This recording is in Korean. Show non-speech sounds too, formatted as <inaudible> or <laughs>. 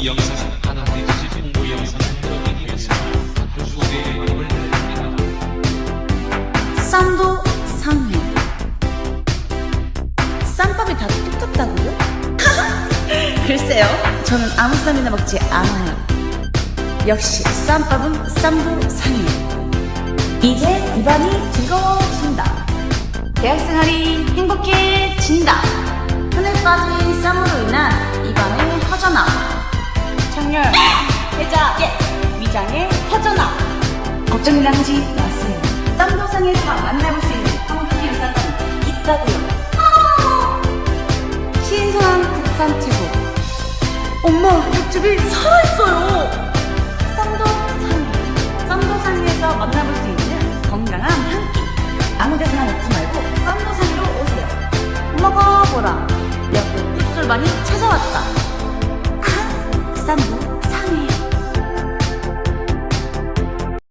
이 영상은 하나의 디지 홍보 영상을 들어가기 위해서 소개의 마음을 드립니다. 쌈도 상회. 쌈밥이 다 똑같다고요? <laughs> 글쎄요. 저는 아무 쌈이나 먹지 않아요. 역시 쌈밥은 쌈도 상해. 이제 입안이 즐거워진다. 대학생활이 행복해진다. 흔해 빠진 창렬, 계좌, 위장의 허전함. 걱정이나 하지 마세요. 쌈도상에서 만나볼 수 있는 한국의 유산이 있다고요. 신선한 국산 채소. 엄마, 육즙이 살아있어요. 쌈도상해. 쌈도상에서 만나볼 수 있는 건강한 한 끼. 아무 데서나 먹지 말고 쌈도상으로 오세요. 먹어보라. 여기 꿀꿀만이 찾아왔다.